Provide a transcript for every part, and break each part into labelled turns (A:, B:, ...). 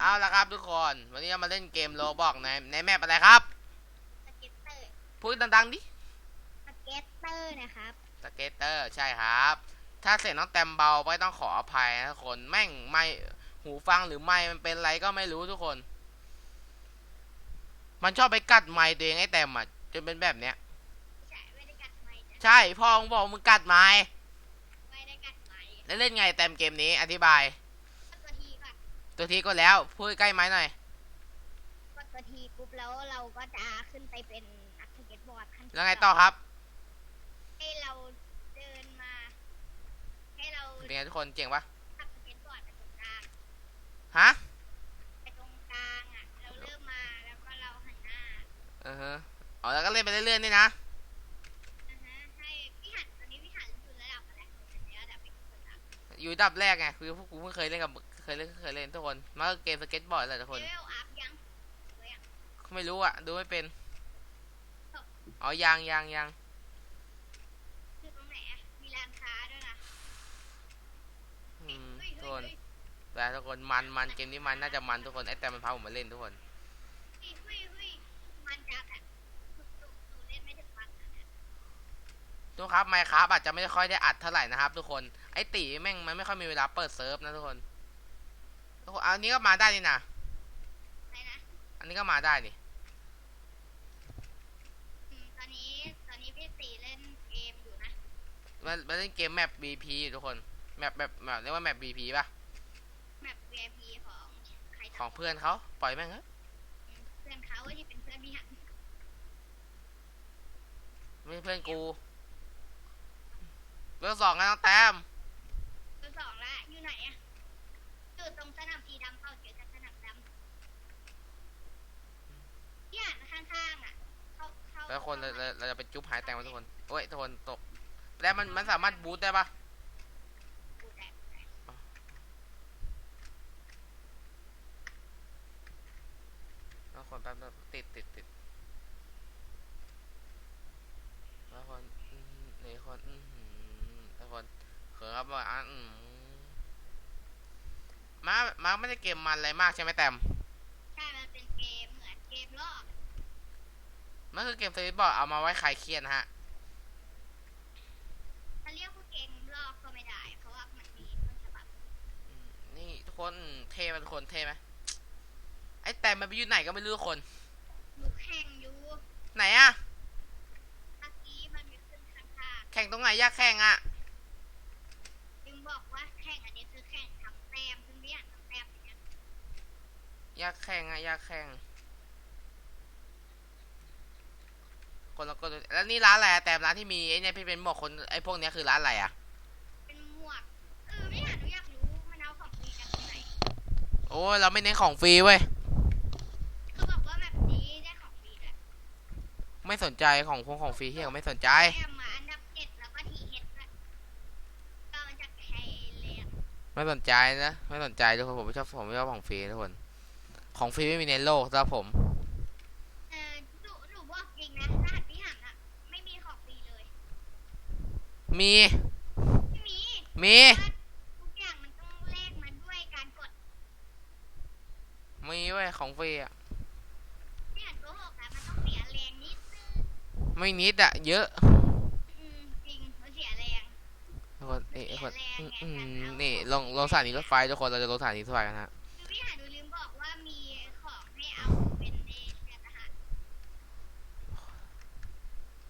A: เอาละครับทุกคน วันนี้เรามาเล่นเกมโลบอกในในแมปอะไรครับ
B: สเก็ตเตอร์
A: พูดดังๆดิ
B: สเก็ตเตอร์นะครับ
A: สเกตเตอร์ใช่ครับ ถ้าเสียงน้องแต้มเบาไปต้องขออภัยนะทุกคนแม่งไม่หูฟังหรือไม่มันเป็นไรก็ไม่รู้ทุกคน มันชอบไปกัดไม้ตัวเองไอ้แต้มอะจนเป็นแบบเนี้ย
B: ใช่ไม่ได้กัดไม้จ้ะ
A: ใช่พ่อมึงบอกมึงกัดไม้
B: ไม่ได้กัดไม้
A: แล้วเล่นไงแต้มเกมนี้อธิบาย
B: กดตัวทีก่อน
A: ตัวทีก็แล้ว พูดใกล้ไม้หน่อย
B: กดตัวทีปุ๊บแล้วเราก็จะขึ้นไปเป็นนักสเก็ตบอร์ดขั้น
A: แล้วไงต่อครับ
B: ให้เราเดินมา ให้เรา
A: เป็นไงทุกคนเจ๋งปะ
B: ขับสเก็ตบอร์ดไปตรงกลาง
A: ฮะ
B: ไปตรงกลางอะ เราเริ่มมาแล้วก็เราหันหน้า
A: อือฮะอ๋อแล้วก็เล่นไปเรื่อยๆนี่นะ
B: นะฮะให้พี่หันตอนนี้พี่หันอยู่ระดับอะไรในระดับเป็นคนละ
A: อยู่อันดับแรกไงคือพวกกูเพิ่งเคยเล่นกับเค ยเล่นเคยเล่นทุกคนมาก็เกมสเก็ตบอร์ดแหละทุกคน
B: เลเวลอัพยังเลยอะ
A: ไม่รู้อะ ดูไม่เป็น อ๋อยังยังยัง
B: คือตรงไหนอะมีร้านค้าด้วยนะ
A: อืม
B: เฮ้ย
A: ทุก
B: เฮ้
A: ค
B: ย
A: น
B: เฮ้ย
A: แต่ทุกคนมันมันเกมนี้มันน่าจะมันทุกคนไอ้แต่มันพาผมมาเล่นทุกคน
B: เฮ้ยเฮ้ยเฮ้ยมันจะแบบหนูหนูหนูเล่นไม่ถึงวันนะเนี่ย
A: ทุกครับไมค์ครับอาจจะไม่ค่อยได้อัดเท่าไหร่นะครับทุกคนไอ้ตีแม่งมันไม่ค่อยมีเวลาเปิดเซิร์ฟนะทุกคน ทุกคนอันนี้ก็มาได้นี่นะ
B: อะไรนะ
A: อันนี้ก็มาได้นี่
B: อืมตอนนี้ตอนนี้พี่ตีเล่นเกมอยู่นะ
A: มันมันเล่นเกมแมป BP ทุกคน แมปแบบแบบเรียกว่าแมป BP ป่ะ
B: แบบ VIP ของใคร
A: ของเพื่อนเขาปล่อยแม่งเถอะ
B: เพื่อนเขาที่เป็นเพื่อนพี่หัน
A: ไม่ใช่เพื่อนกูเบอร์สองกันน้องแต้ม
B: เบอร์สองละอยู่ไหนอะ อยู่ตรงสนามสีดำเปล่าเจอกันสนามดำพี่หันข้างๆอะเขาเขา
A: แล้วคนเราเราเราจะไปจุ๊บหายแตงมาทุกคนโอ้ยทุกคนตก แล้วมันมันสามารถบูทได้ปะ
B: ดูแต่
A: แล้วคนแป๊บนึงติดติดติดแล้วคนอืมนี่คนอืมแล้วคนเขินครับว่าอะอืม มามาไม่ได้เกมมันอะไรมากใช่ไหมแต้ม
B: ใช่มันเป็นเกมเหมือนเกมรอบ
A: มันคือเกมสวิตบอร์ดเอามาไว้คลายเครียดนะฮะ
B: ถ้าเรียกว่าเกมรอบก็ไม่ได้ เพราะว่ามันมีต้นฉบับ
A: อืมนี่ทุกคนเท่ไหมทุกคนเท่ไหมไอ้แต้มมันไปอยู่ไหนก็ไม่รู้ทุกคน
B: หนูแข่งอยู่
A: ไหนอะ
B: เมื่อกี้มันมีขึ้นข้าง
A: แข่งตรงไหนอยากแข่งอะ
B: ๆจึงบอกว่าแข่งอันนี้คือแข่งทำแต้มซึ่งไม่อยากทำแต้มอย่างเงี้ย
A: อยากแข่งอะอยากแข่งคนละก็แล้วนี่ร้านอะไรอะแต่ร้านที่มีไอ้เนี่ยพี่เป็นหมวกคนไอ้พวกเนี้ยคือร้านอะไรอะ
B: เป็นหมวกเออไม่อยากหนูอยากรู้มันเอาของฟรีกันตรงไหน
A: โอ้ยเราไม่เน้นของฟรีเว้ย
B: คือบอกว่าแบบนี้ได้ของฟรีด้วย
A: ไม่สนใจของพวกของฟรีที่เขาไม่สนใจ
B: แอมมาอันดับเจ็ดแล้วก็ทีเอสด้วยก็มาจากไทยแลนด์
A: ไม่สนใจนะ ไม่สนใจทุกคนผมไม่ชอบผมไม่ชอบของฟรีทุกคน ของฟรีไม่มีในโลกสำหรับผม
B: เออหนูหนูบอกจริงนะรหัสพี่หันอะไม่มีของฟรีเลย
A: มี
B: ไม่มี
A: มี
B: ทุกอย่างมันต้องแลกมาด้วยการกด
A: มีเว้ยของฟรีอะ
B: พี่หันโกหกอะมันต้องเสียแรงนิดนึง
A: ไม่นิดอะเยอะ
B: อืมจริงมันเสียแรง
A: ทุกคนนี่ไอ้คนอืมอืมนี่ลงลงสถานีรถไฟทุกคนเราจะลงสถานีรถไฟกันฮะ
B: คือพี่หันดูลืมบอกว่ามีของให้เอาเป็นเอเชียนะฮะ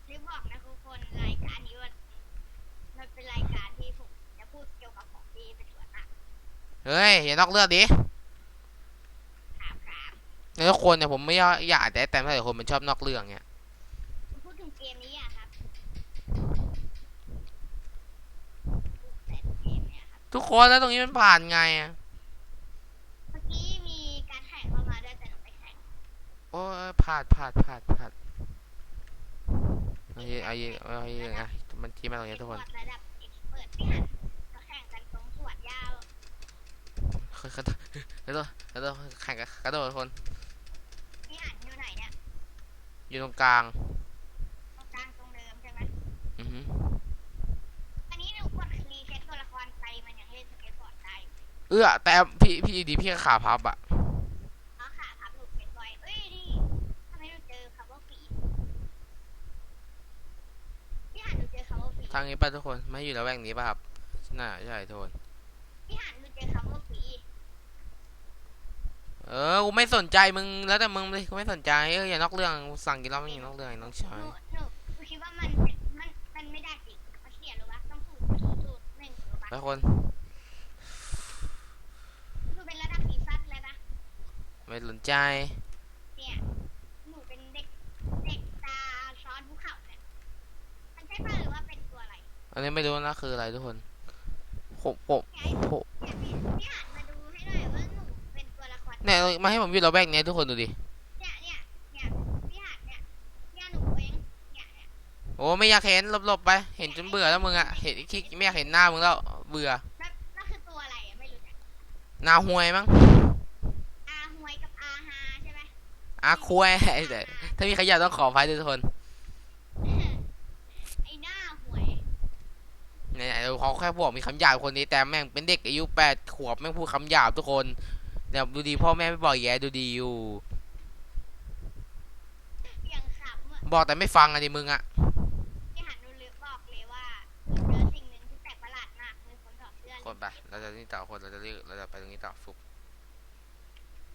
B: ลืมบอกนะทุกคนรายการนี้มันมันเป็นรายการที่ผมจะพูดเกี่ยวกับของฟรีเป็นส่วนมาก
A: เฮ้ย อย่านอกเรื่องดิ
B: ครับครับ
A: แล้วทุกคนเนี่ยผมไม่อยากแต่แต่ไม่ใช่คนมันชอบนอกเรื่องเนี่ย
B: พูดถึงเกมนี้อะครับแต่เกมเนี่ยครับ
A: ทุกคนแล้วตรงนี้มันผ่านไงอะ
B: เมื่อกี้มีการแข่งเข้ามาด้วยแต่หนูไม่แข่ง
A: โอ้ยผ่านผ่านผ่านผ่านเอาเยอะเอาเยอะเอาเยอะนะมันทีมาตรงนี้ทุกคน
B: ระดับเอ็กซ์เปิดพี่หัน กระ
A: โดดกระโดดกระโดดแข่งกระโดดคน
B: พี่อันอยู่ไหนเนี่ย
A: อยู่ตรงกลาง
B: ตรงกลางตรงเดิมใช่ไหม
A: อือฮึอั
B: นนี้หนูกดรีเซ็ตตัวละครไปมันยังเล่นสเก็ตบอร์ดได้
A: เอื้อแต่พี่พี่ดีพี่ขาพับอะทาทางนี้ป่ะทุกคนไม่อยู่ระแวกนี้ป่ะครับน่าใช่ทุกคน
B: เอ
A: อ กูไม่สนใจมึง แล้วแต่มึงเลย กูไม่สนใจ เอออย่านอกเรื่อง กูสั่งกินเหล้าไม่อย่านอกเรื่องไอ้น้องชา
B: ห
A: ย
B: นูหนูหนูคิดว่ามัน มัน มันไม่ได้จริงมันเขียนหรือว่าต้องสูตรสูตรสูตรหนึ่งหรือ
A: ไป
B: ว่า
A: คน
B: หนูเป็นระดับซีซั่นเลยปะ
A: ไม่สนใจ
B: เนี่ย หนูเป็นเด็ก เด็กตาซ้อนภูเขาเนี่ยมันใช่ป่ะหรือว่าเป็นตัวอะไร
A: อันนี้ไม่รู้นะคืออะไรทุกคนผมผม
B: ไง
A: ผม
B: มาให้
A: ผมอยู่แล้วแวกเนี้ทุกคนดูดิ
B: เนี่ยเนี่ยเนี่ยพี่หันเนี่ยเนี่ยหนูเองเนี่ยเนี่ย
A: โอ้ไม่อยากเห็นหลบๆไป เห็นจนเบื่อแล้วมึงอะเห็นคิกไม่อยากเห็นหน้ามึงแล้วเบื่อ
B: แล้วแล้วคือตัวอะไรอะไม่รู้จัก
A: หนาห่วยมั้ง
B: อาหวยกับอาฮาใช่ไหม
A: อาคุยแต่ถ้ามีขยะต้องขออภัยด้วยทุกคน
B: ไอ้หน้าหวย
A: เนี่ยเขาแค่บอกมีคำหยาบคนนี้แต่แม่งเป็นเด็กอายุแปดขวบแม่งพูดคำหยาบทุกคน เดี๋ยวดูดีพ่อแม่ไม่บอกแย่ดูดีอยู่
B: อย่างขำอะ
A: บอกแต่ไม่ฟังอะดิมึงอะ
B: พี่หันดูเลือกบอกเลยว่าเจอสิ่งหนึ่งที่แปลกประหลาดมากคือคนถอดเสื้อ
A: คนไปเราจะนี่ต่อคนเราจะเรียกเราจะไปตรงนี้ต่อฟุก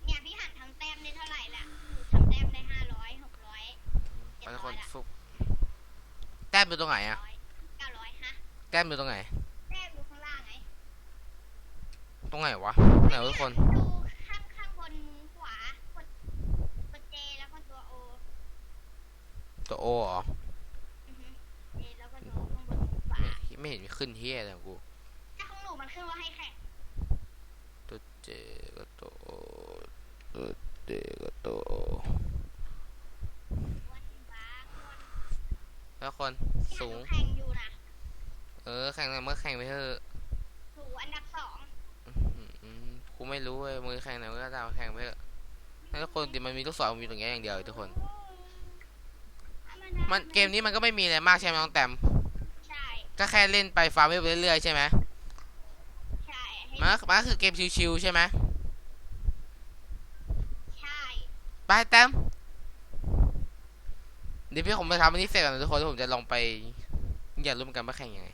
B: เนี่ยพี่หันทำแต้มได้เท่าไหร่ละทำแต้มได้ห้าร้อยหกร้อย
A: ไป
B: เจ็ด
A: ทุกค
B: ร้อนยละ
A: ฟุกแต้มอยู่ตรงไหนอะ
B: เก้าร้อยฮะ
A: แต้มอยู่ตรงไหน
B: แต้มดูข้างล่างไง
A: ตรงไหนวะไหนวะทุกคน
B: ดูข้างข้างบนขวากดกดเจแล้วก็ตัวโอ
A: ตัวโอเหรอ
B: อือฮึเจแล้วก็ตัวข้างบนขวา
A: ไม่ไม่เห็นมีขึ้นเฮียอะไรของกู
B: ถ้าของหนูมันขึ้นว่าให้แข่ง
A: ตัวเจก็ตัวโอตัวเจก็ตัวโอ
B: วันบ้าวัน
A: แล้วคน
B: พี่
A: สู
B: หัน
A: ง
B: ดูแข่งอยู่นะ
A: เออแข่งอะไรเมื่อแข่งไปเถอะ
B: หนูอันดับสอง
A: อืมอืมกูไม่รู้เว้ยมือแข่งไหนมันก็ตามแข่งไปเถอะให้ทุกคนดิมันมีลูกศรมีตรงนี้อย่างเดียวทุกคน มันเกมนี้มันก็ไม่มีอะไรมากใช่ไหมน้องแต้ม
B: ใช่
A: ก็แค่เล่นไปฟาร์มไปเรื่อยๆใช่ไหม
B: ใช่ให้
A: มันก็มันก็คือเกมชิวๆใช่ไหม
B: ใช่
A: ไปแต้มเดี๋ยวพี่ผมไปทำอันนี้เสร็จก่อนนะทุกคนแล้วผมจะลองไปอยากรู้เหมือนกันว่าแข่งยังไง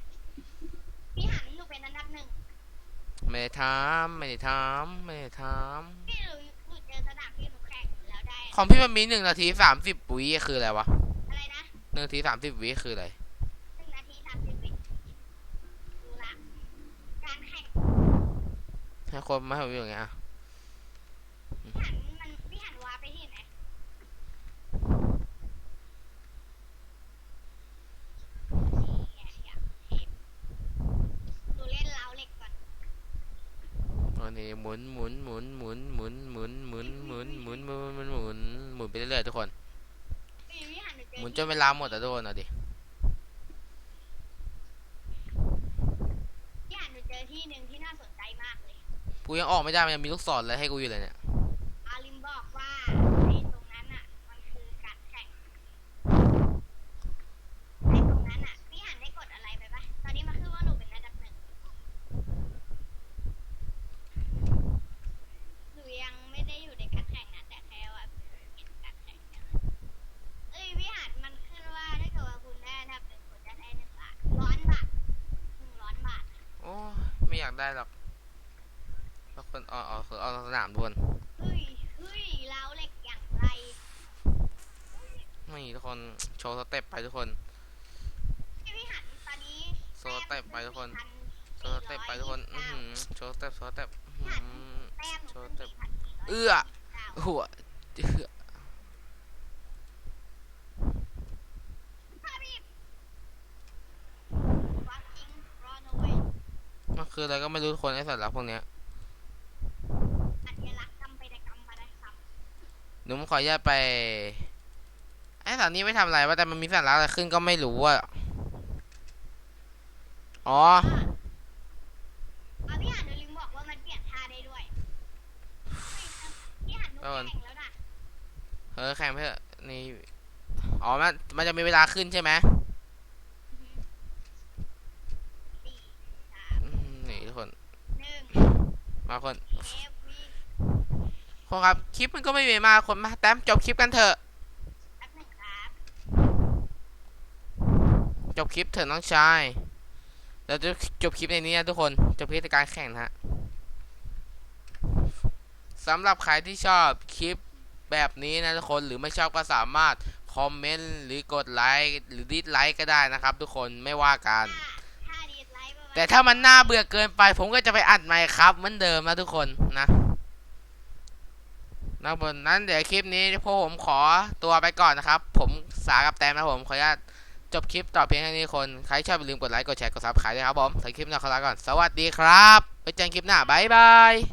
B: พี่หันหนูเป็นอันดับหนึ่ง
A: ไม่ได้ทำไม่ได้ทำไม่ได้ท
B: พี่หนูหนูเจอสนามที่หนูแข่งแล้วได้ำ
A: ของพี่มันมีหนึ่งนาทีสามสิบวิคืออะไรวะ
B: อะไรนะ
A: หนึ่งนาทีสามสิบวิคืออะไร
B: หนึ่งนาทีสามสิบวิดูละการแข่ง
A: ให้คนมาให้ผมอยู่อย่างเงี้ยอะ
B: พี่หันมันพี่หันวาไปที่ไหนนี่ไงอยากเห็นหนูเล่นเล้าเหล็กก่อน
A: ตอนนี้หมุนหมุนหมุนหมุนหมุนหมุนหมุนหมุนหมุนหมุนหมุนหมุนหมุนไปเรื่อยๆทุกคน
B: พี่พี่ หันหนูเจอ
A: หมุนจนเวลาหมดอะทุกคนเอาดิ
B: พี่หันหนูเจอที่หนึ่งที่น่าสนใจมากเลย
A: กูยังออกไม่ได้มันยังมีลูกศรเลยให้กูอยู่เลยเนี่ย
B: อาลิมบอกว่าไอ้ตรงนั้นอะ มันคือการแข่งไอ้ตรงนั้นอะ พี่หันได้กดอะไรไปปะตอนนี้มาคือว่าหนูเป็นอันดับหนึ่งหนูยังไม่ได้อยู่ในการแข่งนะแต่แค่ว่าเห็นการแข่งเนี่ยเอ้ยพี่หันมันขึ้นว่าถ้าเกิดว่าคุณได้อันดับหนึ่งคุณจะได้หนึ่งบาทร้อนบาทหนึ่งร้อนบาท
A: โอ้ย ไม่อยากได้หรอกทุกคนเอาเอาคือเอาสนามทุกคน
B: เฮ้ยเฮ้ยเล้าเหล็กอย่างไร
A: ไม่ทุกคนโชว์สเต็ปไปทุกคน
B: พี่พี่หันตอนนี้
A: โชว์สเต็ปไปทุกคน
B: แต้ม
A: โชว์สเต็ปไปทุกคน อื้อหือโชว์สเต็ปโชว์สเต็ปอื้อหือ
B: แต้มหนู
A: โชว์
B: ขึ้น
A: สเต็ป
B: 4,429
A: เอื้อหัวเอื้อ
B: ถ้าพี่ Watching run away
A: มัน คืออะไรก็ไม่รู้ทุกคนไอ้สัตว์รักพวกเนี้ย
B: อัญลักษณ์กำไปในกำไปในค
A: หนูผมขออนุญาตไปไอ้สัตว์นี้ไม่ทำอะไรวะแต่มันมีสัญลักษณ์อะไรขึ้นก็ไม่รู้อะอ๋อำ
B: เอาพี่หันดูลิงบอกว่ามันเปลี่ยนท่าได้ด้วยเฮ้ยพี่หันดูแข่งแล้วนะ
A: เออแข่งเพื่อนี่อ๋อมันมันจะมีเวลาขึ้นใช่ไหม
B: สี่สาม
A: อืมนี่ทุกคน
B: หนึ่ง
A: มาคน
B: เอ
A: คนครับ คลิปมันก็ไม่มีมาคนมาแต้มจบคลิปกันเถอะ จบคลิปเถอะน้องชายเดี๋ยวจะจบคลิปในนี้นะทุกคน จบคลิปในการแข่งนะฮะสำหรับใครที่ชอบคลิปแบบนี้นะทุกคนหรือไม่ชอบก็สามารถคอมเมนต์หรือกดไลค์หรือดิสไลค์ก็ได้นะครับทุกคนไม่ว่ากัน แต่ถ้ามันน่าเบื่อเกินไป ผมก็จะไปอัดใหม่ครับเหมือนเดิมนะทุกคนนะนะบนนั้นเดี๋ยวคลิปนี้พวกผมขอตัวไปก่อนนะครับ ผมสากับแตมนะผม ขออนุญาตจบคลิปต่อเพียงแค่นี้คน ใครชอบอย่าลืมกดไลค์ กดแชร์ กดซับสไครต์ด้วยครับผมถึงคลิปหน้าขอลาก่อน สวัสดีครับ ไปเจอกันคลิปหน้า บ๊ายบาย